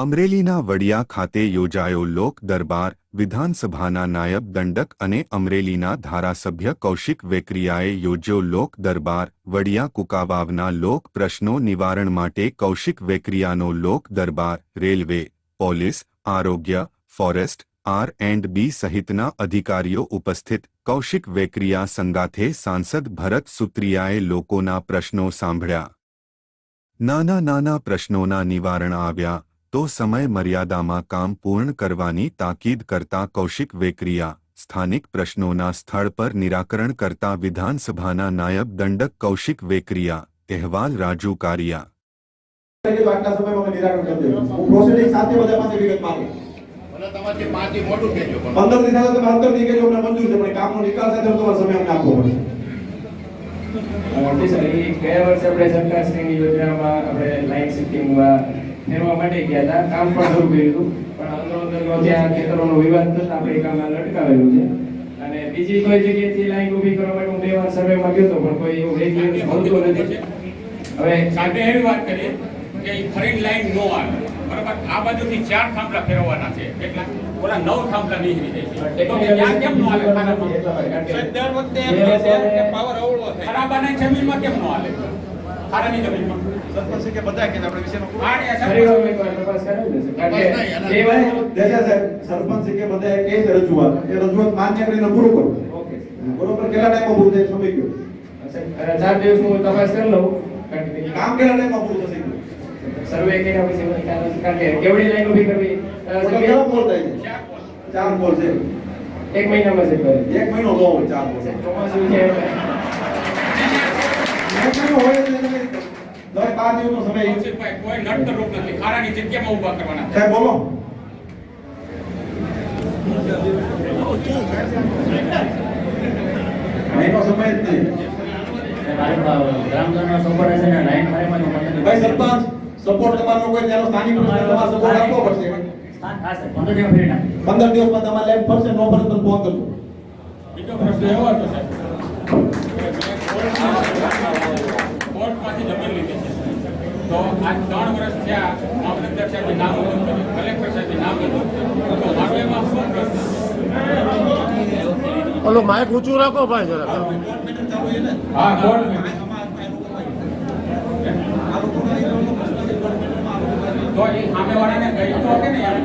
અમરેલીના વડિયા ખાતે યોજાયો લોક દરબાર વિધાનસભાના નાયબ દંડક અને અમરેલીના ધારાસભ્ય કૌશિક વેકરિયાએ યોજ્યો લોક દરબાર વડિયા કુકાવાવના લોક પ્રશ્નો નિવારણ માટે કૌશિક વેકરિયાનો લોક દરબાર રેલવે, પોલીસ, આરોગ્ય, ફોરેસ્ટ, આર એન્ડ બી સહિતના અધિકારીઓ ઉપસ્થિત. કૌશિક વેકરિયા સંગાથે સાંસદ ભરત સુત્રિયાએ લોકોના પ્રશ્નો સાંભળ્યા. નાના નાના પ્રશ્નોના નિવારણ આવ્યા. તો સમય મર્યાદામાં કામ પૂર્ણ કરવાની તાકીદ કરતા કૌશિક વેકરિયા સ્થાનિક પ્રશ્નોના સ્થળ પર નિરાકરણ કરતા વિધાનસભાના નાયબ દંડક કૌશિક વેકરિયા અહેવાલ રાજુ કારિયા કે આજના સમયમાં અમે નિરાકરણ કરી દેવું હું પ્રોસિડિંગ સાથે બધા પાસે વિગત માંગુ મને તમારથી પાંચથી મોટું કહેજો પણ પંદર થી સાથે તમે સત્તર થી કહેજો અમને મંજૂર છે પણ કામનો નિકાલ સાથે તમારો સમય અમને આપવો પડશે જી સર એ ગયા વર્ષે આપણે સરકારશ્રીની યોજનામાં આપણે લાઇન શિફ્ટિંગમાં ફેરવા માટે ગયા હતા. કામ પણ શરૂ કર્યું હતું. પણ અંદરો અંદરનો ત્યાં ખેતરોનો વિવાદ થતા આપણે કામ લટકાવેલું છે. અને બીજી કોઈ જગ્યાએથી લાઈન ઊભી કરવા માટે હું બે વાર સર્વેમાં ગયો હતો પણ કોઈ એવું રેગ્યુલર મળતું નથી. હવે સાથે એવી વાત કરીએ કે ખરીદ લાઈન નો આવે. બરાબર? આ બાજુથી ચાર થાંભલા ફેરવવાના છે. એટલા ઓલા નવ થાંભલા નીકળી જાય છે. તો ત્યાં કેમ નો આવે? દર વખતે એમ કે પાવર અવળો થાય. ખરાબાના જમીનમાં કેમ નો હાલે ખારાની જમીનમાં સરપંચ કે બધા આપણે સરપંચ. બધા છે રજૂઆત. એ રજૂઆત માન્ય કરીને પૂરું કરો. બરોબર કેટલા ટાઈમમાં પૂરું થાય સમય ગયો. ચાર દિવસ હું તપાસ કરી લઉં. કામ કેટલા ટાઈમમાં પૂરું થશે સર્વે કર્યા પછી મને ખ્યાલ નથી. કારણ કેવડી લાઈન ઊભી કરવી? અ, ટોટલ સર્વે કેટલા પોલ થાય ચાર બોલ. છે. એક મહિનામાં છે એક મહિનો ન હોય ચાર પોલ. ચોમાસું છે. એક મહિનો હોય એટલે તમે દસ બાર દિવસનો સમય. કૌશિકભાઈ, કોઈ નડતર રૂપ નથી. ખારાની જગ્યામાં ઊભા કરવાના સાહેબ બોલો. મહિનો સમય જ નહીં. ગ્રામજનો સપોર્ટ હશે ને લાઈન ફાઈમાં તો મને ભાઈ સરપંચ સપોર્ટ તમારો કોઈ ત્યાંનો સ્થાનિક પ્રશ્ન સપોર્ટ આપવો પડશે. પંદર દિવસ દિવસમાં તમારે લાઈન ફરશે નો ફરશે ફોન કરજો. બીજો પ્રશ્ન એવો હતો સાહેબ કોર્ટમાંથી જમીન લીધી છે તો આજ ત્રણ વર્ષ થયા મામલતદાર સાહેબે નામ નોંધ કલેક્ટર સાહેબે નામ નોંધ કર્યું તો મારો એમાં શું પ્રશ્ન? ઓલો માઇક ઊંચું રાખો ભાઈ જરા. હા તો એ સામેવાળાને કહી તો કે ને યાર.